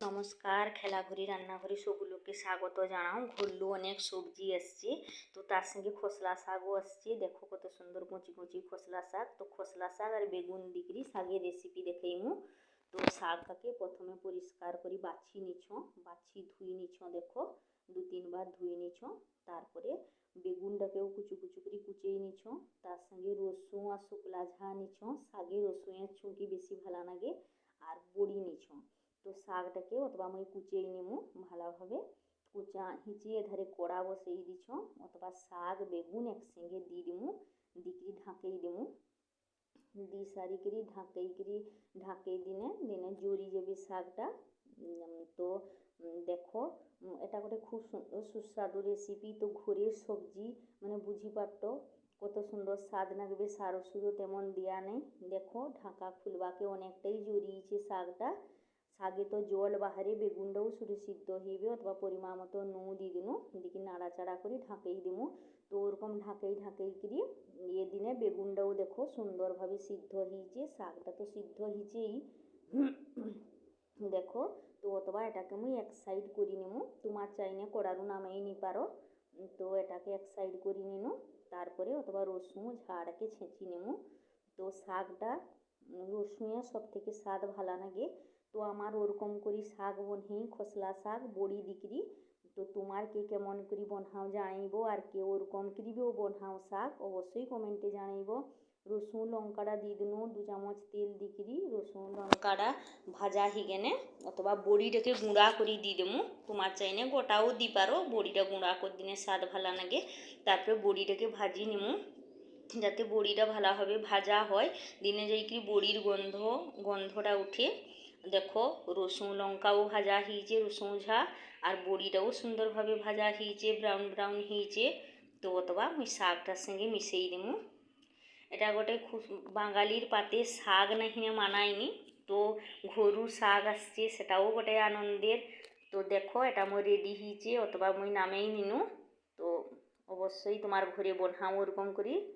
নমস্কার, খেলাঘুরি, রান্নাঘরে সবগুলোকে স্বাগত জানাও। ঘুরলু অনেক সবজি এসছে, তো তার সঙ্গে খোসলা শাকও আসছে দেখো কত সুন্দর কুচি কুচি খোসলা শাক। তো খোসলা শাক আর বেগুন দিকরি শাকের রেসিপি দেখাইমু তো শাকটাকে প্রথমে পরিষ্কার করে, বাছি নিছ, বাছি ধুই নিছ, দেখো। দু তিনবার ধুয়ে নিছ, তারপরে বেগুনটাকেও কুচু কুচু করে কুচিয়ে নিছ। তার সঙ্গে রসুন আর শুকলা ঝা নিছ। শাকে রসুনের ছুঁকি বেশি ভালো লাগে, আর বড়ি নিছ। তো শাকটাকে অথবা মুই কুচিয়ে নিমু ভালোভাবে। কুচা হিচিয়ে ধারে কড়া বসেই দিছ। অথবা শাক, বেগুন একসঙ্গে দিয়ে দিমু, দিকরি ঢাকেই দিমু। দি সারিকরি ঢাকেইকরি ঢাকেই দিনে দিনে জড়ি যাবে শাকটা। তো দেখো এটা ଗୋଟେ খুব সুস্বাদু রেসিপি তো ঘরের সবজি মানে বুঝি পারত? কত সুন্দর স্বাদ লাগবে সার ওষুধও তেমন দেওয়া নেই। দেখো, ঢাকা খুলবাকে অনেকটাই জড়িয়েছে শাকটা। শাকে তো জল বাহারে বেগুনটাও শুধু সিদ্ধ হইবে অথবা পরিমাণ মতো নুন দিয়ে দিনু দিকে নাড়াচাড়া করে ঢাকেই দিমু তো ওরকম ঢাকেই ঢাকেই করি ইয়ে দিনে বেগুনটাও দেখো সুন্দরভাবে সিদ্ধ হয়েছে, শাকটা তো সিদ্ধ হয়েছেই। দেখো, তো অথবা এটাকে মুই এক সাইড করে নিমু তোমার চাইনে কড়ারু নামাই নি পারো। তো এটাকে এক সাইড করে নিনু তারপরে অথবা রসুন ঝাড়াকে ছেঁচি নেমু তো শাকটা, রসুনের সব থেকে স্বাদ ভালো লাগে। তো আমার ওরকম করে শাক বনহি খোসলা শাক, বড়ি দিকরি তো তোমার কে কেমন করে বনহাও জানাইব আর কে ওরকম করিবেও বনহাও শাক অবশ্যই কমেন্টে জানাইব। রসুন, লঙ্কাটা দিয়ে দিনু, দু চামচ তেল দিকরি রসুন, লঙ্কাটা ভাজা হিগেনে অথবা বড়িটাকে গুঁড়া করে দিয়ে দেবো তোমার চাইনে গোটাও দি পারো, বড়িটা গুঁড়া করে দিনে স্বাদ ভালো লাগে। তারপরে বড়িটাকে ভাজি নিমু। যাতে বড়িটা ভালোভাবে ভাজা হয়। দিনে যাইকি বড়ির গন্ধ, গন্ধটা উঠে দেখো, রসুন লঙ্কাও ভাজা হয়েছে, রসুন ঝা, আর বড়িটাও সুন্দরভাবে ভাজা হয়েছে, ব্রাউন ব্রাউন হয়েছে। তো অথবা মুই শাকটার সঙ্গে মিশিয়ে দেবো এটা গোটে খুব বাঙালির পাতে শাক নাহি মানায়নি। তো ঘরু শাক আসছে, সেটাও গোটে আনন্দের। তো দেখো, এটা মোর রেডি হয়েছে, অথবা মুই নামেই নিনু। তো অবশ্যই তোমার ঘরে বনহাও ওরকম করি।